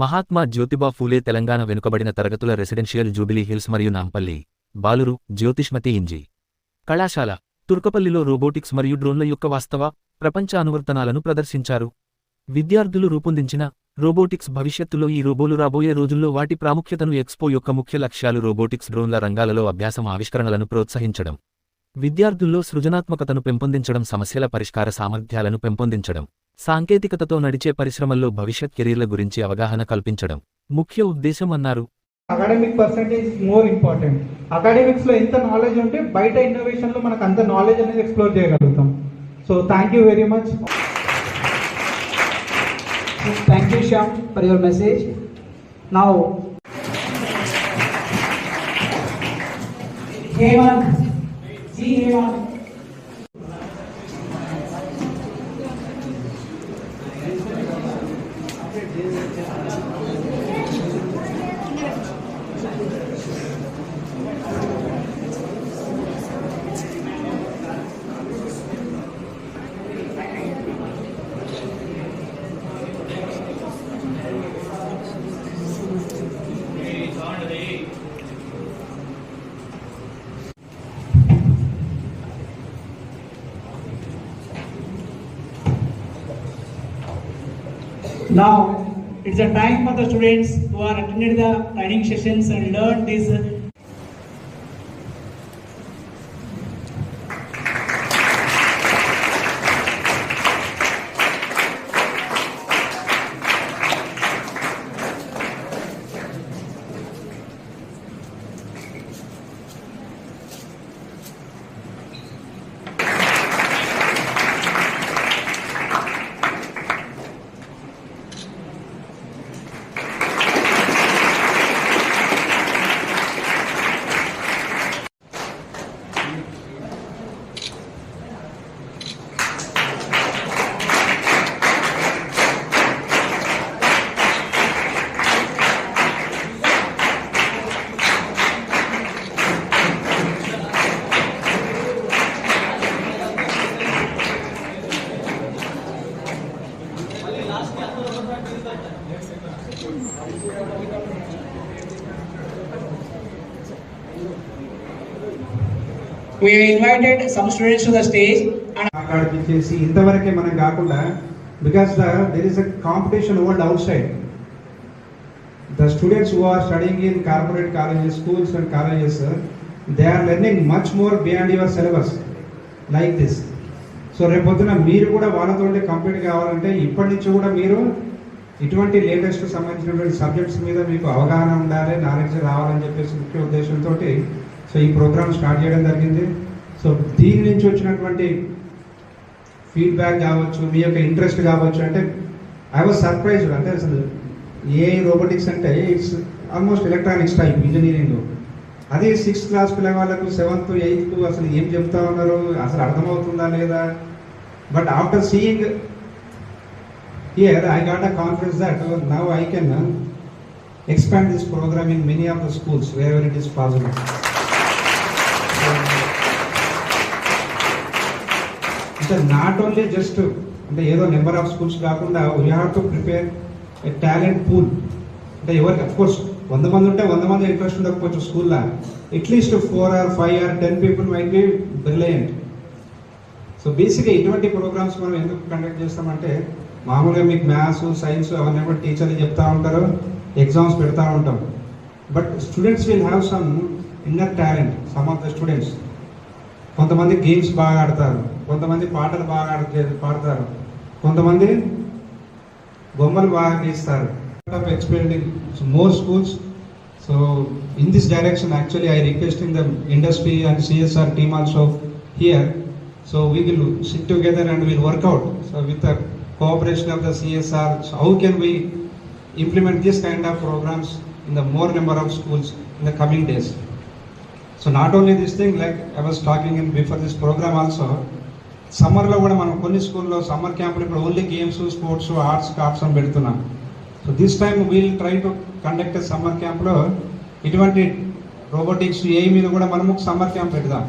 మహాత్మా జ్యోతిబా ఫూలే తెలంగాణ వెనుకబడిన తరగతుల residential jubilee hills మరియు నాంపల్లి బాలురు జ్యోతిష్మతి ఇంజి. కళాశాల తుర్కపల్లిలో రోబోటిక్స్ మరియు డ్రోన్ల యొక్క వాస్తవ ప్రపంచ అనువర్తనాలను ప్రదర్శించారు. విద్యార్థులు రూపొందించిన రోబోటిక్స్ భవిష్యత్తులో ఈ రోబోలు రాబోయే రోజుల్లో వాటి ప్రాముఖ్యతను ఎక్స్పో యొక్క ముఖ్య లక్ష్యాలు రోబోటిక్స్ డ్రోన్ల రంగాలలో అభ్యాసం ఆవిష్కరణలను ప్రోత్సహించడం. విద్యార్థుల్లో సృజనాత్మకతను పెంపొందించడం సమస్యల పరిష్కార సామర్థ్యాలను పెంపొందించడం సాంకేతికతతో నడిచే పరిశ్రమల్లో భవిష్యత్ కెరీర్ల గురించి అవగాహన కల్పించడం ముఖ్య ఉద్దేశం అన్నారు. అకాడమిక్ పర్సంటేజ్ మోర్ ఇంపార్టెంట్ అకాడమిక్స్లో ఎంత నాలెడ్జ్ ఉంటే బయట ఇన్నోవేషన్లో మనకు అంత నాలెడ్జ్ అనేది ఎక్స్ప్లోర్ చేయగలుగుతాం. So thank you very much thank you Shyam for your message నా Hemanth Be here. on Now, it's a time for the students who are attended the training sessions and learn this We invited some students to the stage and ఇంతవరకే మనం కాకుండా because the there is a competition world outside the students who are studying in corporate colleges schools and colleges they are learning much more beyond your syllabus like this so రేపొద్దున మీరు కూడా వాళ్ళతో complete కావాలంటే ఇప్పటి నుంచి కూడా మీరు ఇటువంటి లేటెస్ట్ సంబంధించినటువంటి సబ్జెక్ట్స్ మీద మీకు అవగాహన ఉండాలి నాలెడ్జ్ రావాలని చెప్పేసి ముఖ్య ఉద్దేశంతో సో ఈ ప్రోగ్రామ్ స్టార్ట్ చేయడం జరిగింది. సో దీని నుంచి వచ్చినటువంటి ఫీడ్బ్యాక్ కావచ్చు మీ యొక్క ఇంట్రెస్ట్ కావచ్చు అంటే ఐ వాజ్ సర్ప్రైజ్డ్ అంటే అసలు ఏ రోబోటిక్స్ అంటే it's almost electronics type engineering అదే సిక్స్త్ క్లాస్ పిల్లవాళ్ళకు సెవెంత్ ఎయిత్ అసలు ఏం చెప్తా ఉన్నారు? అసలు అర్థమవుతుందా లేదా? But after seeing here I got a confidence that now I can expand this programme in many of the schools wherever it is possible అంటే నాట్ ఓన్లీ జస్ట్ అంటే ఏదో నెంబర్ ఆఫ్ స్కూల్స్ కాకుండా we have to prepare a talent pool అంటే ఎవరికి of course వంద మంది ఉంటే వంద మంది ఇంట్రెస్ట్ ఉండకపోవచ్చు స్కూల్లో. At least four or five or ten people might be brilliant so బేసిక్గా ఇటువంటి ప్రోగ్రామ్స్ మనం ఎందుకు కండక్ట్ చేస్తామంటే మామూలుగా మీకు మ్యాథ్స్ సైన్స్ అవన్నీ కూడా టీచర్లు చెప్తా ఉంటారు ఎగ్జామ్స్ పెడతా ఉంటాం. But students will have some inner talent some of the students కొంతమంది గేమ్స్ బాగా ఆడతారు. కొంతమంది పాటలు బాగా ఆడ పాడతారు. కొంతమంది బొమ్మలు బాగా గీస్తారు. Expanding more schools so in this direction actually I requesting the industry and CSR team also here so we will sit together and will work out so with the cooperation of the CSR how can we implement this kind of programmes in the more number of schools in the coming days So not only this thing, like I was talking in before this program also, సమ్మర్లో కూడా మనం కొన్ని స్కూల్లో summer క్యాంపులు ఇప్పుడు only games sports arts option పెడుతున్నాం. So this time we'll try to conduct summer క్యాంప్లో ఇటువంటి రోబోటిక్స్ ఏ మీద కూడా మనము సమ్మర్ క్యాంప్ పెడదాం.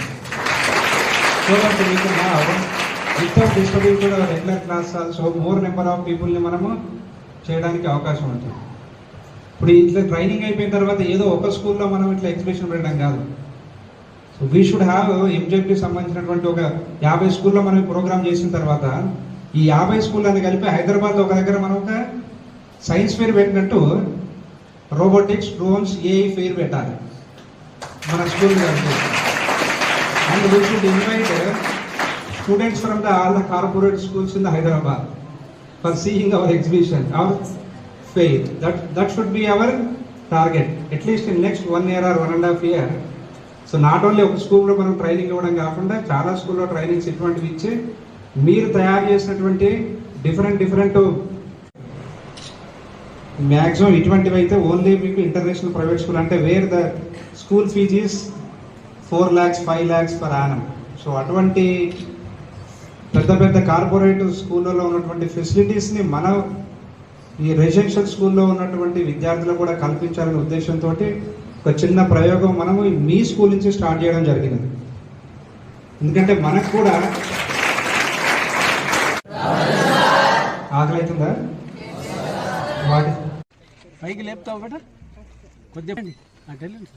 So that we can have without disturbing కూడా regular class also more number of పీపుల్ని మనము చేయడానికి అవకాశం ఉంటుంది. ఇప్పుడు ఇట్లా ట్రైనింగ్ అయిపోయిన తర్వాత ఏదో ఒక స్కూల్లో మనం ఇట్లా ఎగ్జిబిషన్ పెట్టడం కాదు. సో వీ షుడ్ హ్యావ్ ఎంజెడ్కి సంబంధించినటువంటి ఒక యాభై స్కూల్లో మనం ప్రోగ్రామ్ చేసిన తర్వాత ఈ యాభై స్కూళ్ళని కలిపి హైదరాబాద్లో ఒక దగ్గర మనం ఒక సైన్స్ ఫేర్ పెట్టినట్టు రోబోటిక్స్ డ్రోన్స్ ఏఐ ఫెయిర్ పెట్టాలి. మన school and we should invite students from the all the corporate schools in the Hyderabad for seeing our exhibition our fair that that should be our target at least in next one year or one and half year so not only ఒక స్కూల్లో మనం training ఇవ్వడం కాకుండా చాలా స్కూల్లో trainings ఇటువంటివి ఇచ్చి మీరు తయారు చేసినటువంటి డిఫరెంట్ డిఫరెంట్ మ్యాక్సిమం ఇటువంటివి అయితే ఓన్లీ మీకు ఇంటర్నేషనల్ ప్రైవేట్ స్కూల్ అంటే where the school fees four lakhs five lakhs per annum so అటువంటి పెద్ద పెద్ద కార్పొరేట్ స్కూళ్ళలో ఉన్నటువంటి ఫెసిలిటీస్ని మన ఈ రెసిడెన్షియల్ స్కూల్లో ఉన్నటువంటి విద్యార్థులు కూడా కల్పించాలనే ఉద్దేశంతో ఒక చిన్న ప్రయోగం మనము మీ స్కూల్ నుంచి స్టార్ట్ చేయడం జరిగినది ఎందుకంటే మనకు కూడా ఆకలి అవుతుందా వాటి పైకి లేపుతావు బట? కొద్దిగా అటు వెళ్ళండి